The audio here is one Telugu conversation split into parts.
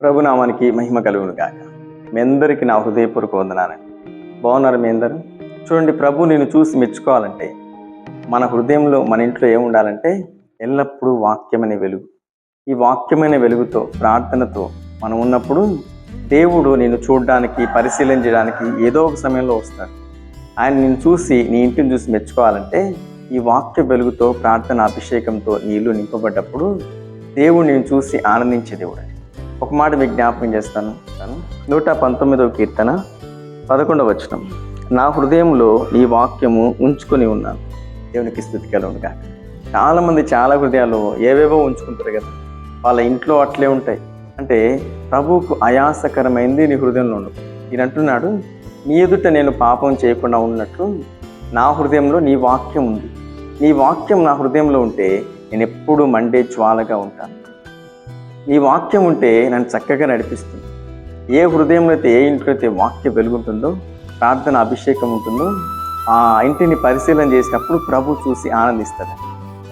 ప్రభునామానికి మహిమ కలుగును గాక మీ అందరికీ నా హృదయపూర్వక వందనాలండి బాగున్నారు మీ అందరూ? చూడండి ప్రభు నేను చూసి మెచ్చుకోవాలంటే మన హృదయంలో మన ఇంట్లో ఏముండాలంటే ఎల్లప్పుడూ వాక్యమనే వెలుగు. ఈ వాక్యమైన వెలుగుతో ప్రార్థనతో మనం ఉన్నప్పుడు దేవుడు నేను చూడడానికి పరిశీలన చేయడానికి ఏదో ఒక సమయంలో వస్తాడు. ఆయన నేను చూసి నీ ఇంటిని చూసి మెచ్చుకోవాలంటే ఈ వాక్య వెలుగుతో ప్రార్థన అభిషేకంతో నీళ్ళు నింపబడ్డప్పుడు దేవుడు నేను చూసి ఆనందించే దేవుడు. ఒక మాట మీకు జ్ఞాపకం చేస్తాను. నూట పంతొమ్మిదవ కీర్తన పదకొండవ వచనం. నా హృదయంలో నీ వాక్యము ఉంచుకొని ఉన్నాను. దేవునికి స్థుతి కలుగునుగా. చాలామంది చాలా హృదయాలు ఏవేవో ఉంచుకుంటారు కదా. వాళ్ళ ఇంట్లో అట్లే ఉంటాయి. అంటే ప్రభువుకు అయాసకరమైంది నీ హృదయంలో ఉండు. ఈయన అంటున్నాడు నీ ఎదుట నేను పాపం చేయకుండా ఉన్నట్లు నా హృదయంలో నీ వాక్యం ఉంది. నీ వాక్యం నా హృదయంలో ఉంటే నేను ఎప్పుడూ మండే జ్వాలగా ఉంటాను. నీ వాక్యం ఉంటే నన్ను చక్కగా నడిపిస్తుంది. ఏ హృదయంలో అయితే ఏ ఇంట్లో అయితే వాక్య వెలుగుంటుందో ప్రార్థన అభిషేకం ఉంటుందో ఆ ఇంటిని పరిశీలన చేసినప్పుడు ప్రభు చూసి ఆనందిస్తాడు.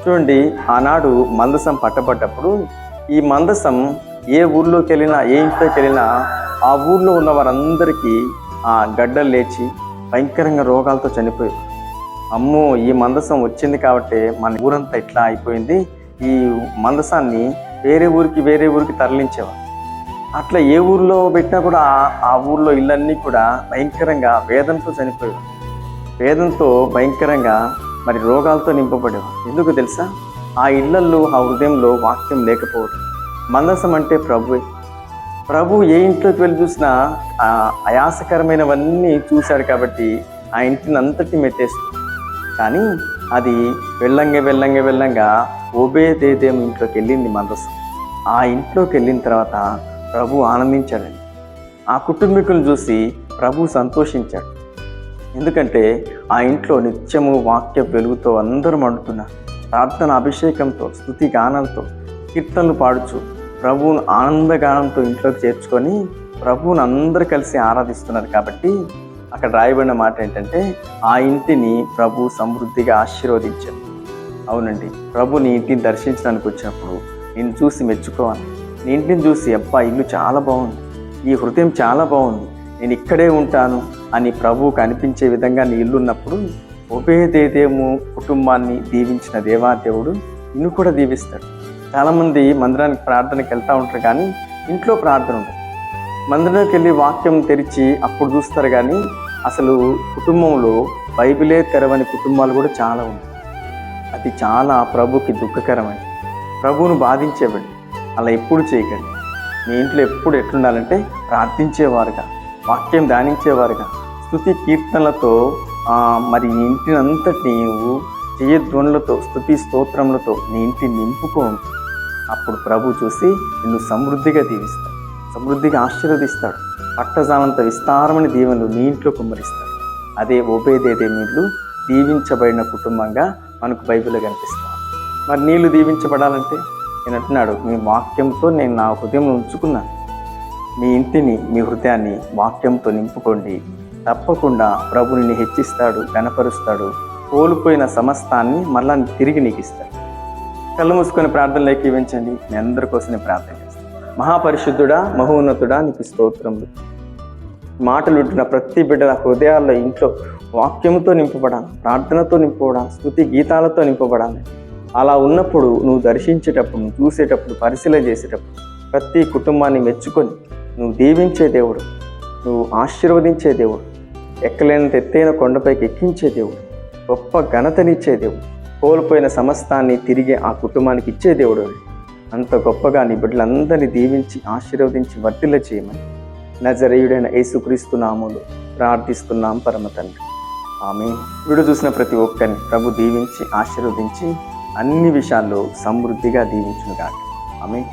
చూడండి ఆనాడు మందసం పట్టబడ్డప్పుడు ఈ మందసం ఏ ఊర్లోకి వెళ్ళినా ఏ ఇంట్లోకి వెళ్ళినా ఆ ఊర్లో ఉన్న వారందరికీ ఆ గడ్డలు లేచి భయంకరంగా రోగాలతో చనిపోయారు. అమ్మో ఈ మందసం వచ్చింది కాబట్టి మన ఊరంతా ఇట్లా అయిపోయింది. ఈ మందసాన్ని వేరే ఊరికి వేరే ఊరికి తరలించేవారు. అట్లా ఏ ఊర్లో పెట్టినా కూడా ఆ- ఊర్లో ఇళ్ళన్నీ కూడా భయంకరంగా వేదంతో చనిపోయేవారు. వేదంతో భయంకరంగా మరి రోగాలతో నింపబడేవారు. ఎందుకు తెలుసా? ఆ ఇళ్ళల్లో ఆ హృదయంలో వాక్యం లేకపోవడం. మందసం అంటే ప్రభువే. ప్రభు ఏ ఇంట్లోకి వెళ్ళి చూసినా అయాసకరమైనవన్నీ చూశాడు కాబట్టి ఆ ఇంటిని అంతటి మెట్టేస్తుంది కానీ అది వెళ్ళంగా వెళ్ళంగా వెళ్ళంగా ఓబేదేదేం ఇంట్లోకి వెళ్ళింది మందస్సు ఆ ఇంట్లోకి వెళ్ళిన తర్వాత ప్రభు ఆనందించాడండి. ఆ కుటుంబీకులను చూసి ప్రభు సంతోషించాడు. ఎందుకంటే ఆ ఇంట్లో నిత్యము వాక్య వెలుగుతో అందరూ మండుతున్నారు. ప్రార్థన అభిషేకంతో స్థుతి గానంతో కీర్తనలు పాడుచు ప్రభువును ఆనందగానంతో ఇంట్లోకి చేర్చుకొని ప్రభువును అందరూ కలిసి ఆరాధిస్తున్నారు కాబట్టి అక్కడ రాయబడిన మాట ఏంటంటే ఆ ఇంటిని ప్రభు సమృద్ధిగా ఆశీర్వదించారు అవునండి. ప్రభు నీ ఇంటిని దర్శించడానికి వచ్చినప్పుడు నేను చూసి మెచ్చుకోవాలి. నీ ఇంటిని చూసి అబ్బా ఇల్లు చాలా బాగుంది. ఈ హృదయం చాలా బాగుంది. నేను ఇక్కడే ఉంటాను అని ప్రభువుకు అనిపించే విధంగా నీ ఇల్లు ఉన్నప్పుడు ఉభయదేదేము కుటుంబాన్ని దీవించిన దేవాదేవుడు నిన్ను కూడా దీవిస్తాడు. చాలామంది మందిరానికి ప్రార్థనకి వెళ్తూ ఉంటారు కానీ ఇంట్లో ప్రార్థన ఉంటుంది మందిరానికి వెళ్ళి వాక్యం తెరిచి అప్పుడు చూస్తారు కానీ అసలు కుటుంబంలో బైబిలే తెరవని కుటుంబాలు కూడా చాలా ఉన్నాయి. అది చాలా ప్రభుకి దుఃఖకరమైంది ప్రభువును బాధించేవాడు అలా ఎప్పుడు చేయకండి. మీ ఇంట్లో ఎప్పుడు ఎట్లుండాలంటే ప్రార్థించేవారుగా వాక్యం ధ్యానించేవారుగా స్థుతి కీర్తనలతో మరి నీ ఇంటిని అంతటి నీవు చేయధ్వనులతో స్థుతి స్తోత్రములతో నీ ఇంటిని నింపుకోను అప్పుడు ప్రభు చూసి నిన్ను సమృద్ధిగా దీవిస్తాడు. సమృద్ధిగా ఆశీర్వదిస్తాడు. పట్టజాలంత విస్తారమైన దీవెనలు నీ ఇంట్లో కుమ్మరిస్తాడు అదే ఓబేదేదే నీళ్ళు దీవించబడిన కుటుంబంగా మనకు బైబిల్లో కనిపిస్తాం మరి నీళ్ళు దీవించబడాలంటే నేను అంటున్నాడు మీ వాక్యంతో నేను నా హృదయం ఉంచుకున్నాను. మీ ఇంటిని మీ హృదయాన్ని వాక్యంతో నింపుకోండి. తప్పకుండా ప్రభుని హెచ్చిస్తాడు కనపరుస్తాడు కోల్పోయిన సమస్తాన్ని మళ్ళా తిరిగి నీకు ఇస్తాడు. కళ్ళు మూసుకొని ప్రార్థనలోకి ఇవ్వించండి మీ అందరి కోసం నేను ప్రార్థన చేస్తాను మహాపరిశుద్ధుడా మహోన్నతుడా నీకు స్తోత్రములు. మాటలు ప్రతి బిడ్డల హృదయాల్లో ఇంట్లో వాక్యంతో నింపబడాలి ప్రార్థనతో నింపబడాలి స్థుతి గీతాలతో నింపబడాలి. అలా ఉన్నప్పుడు నువ్వు దర్శించేటప్పుడు నువ్వు చూసేటప్పుడు పరిశీలన చేసేటప్పుడు ప్రతి కుటుంబాన్ని మెచ్చుకొని నువ్వు దీవించే దేవుడు నువ్వు ఆశీర్వదించే దేవుడు ఎక్కలేనంత ఎత్తైన కొండపైకి ఎక్కించే దేవుడు గొప్ప ఘనతనిచ్చే దేవుడు కోల్పోయిన సమస్తాన్ని తిరిగి ఆ కుటుంబానికి ఇచ్చే దేవుడు అంత గొప్పగా నీ బిడ్డలందరినీ దీవించి ఆశీర్వదించి వర్తిల్ల చేయమని నజరేయుడైన యేసుక్రీస్తు నామములు ప్రార్థిస్తున్నాం పరమ తండ్రి. ఆమె వీడు చూసిన ప్రతి ఒక్కరిని ప్రభు దీవించి ఆశీర్వదించి అన్ని విషయాల్లో సమృద్ధిగా దీవించునుగాక. ఆమె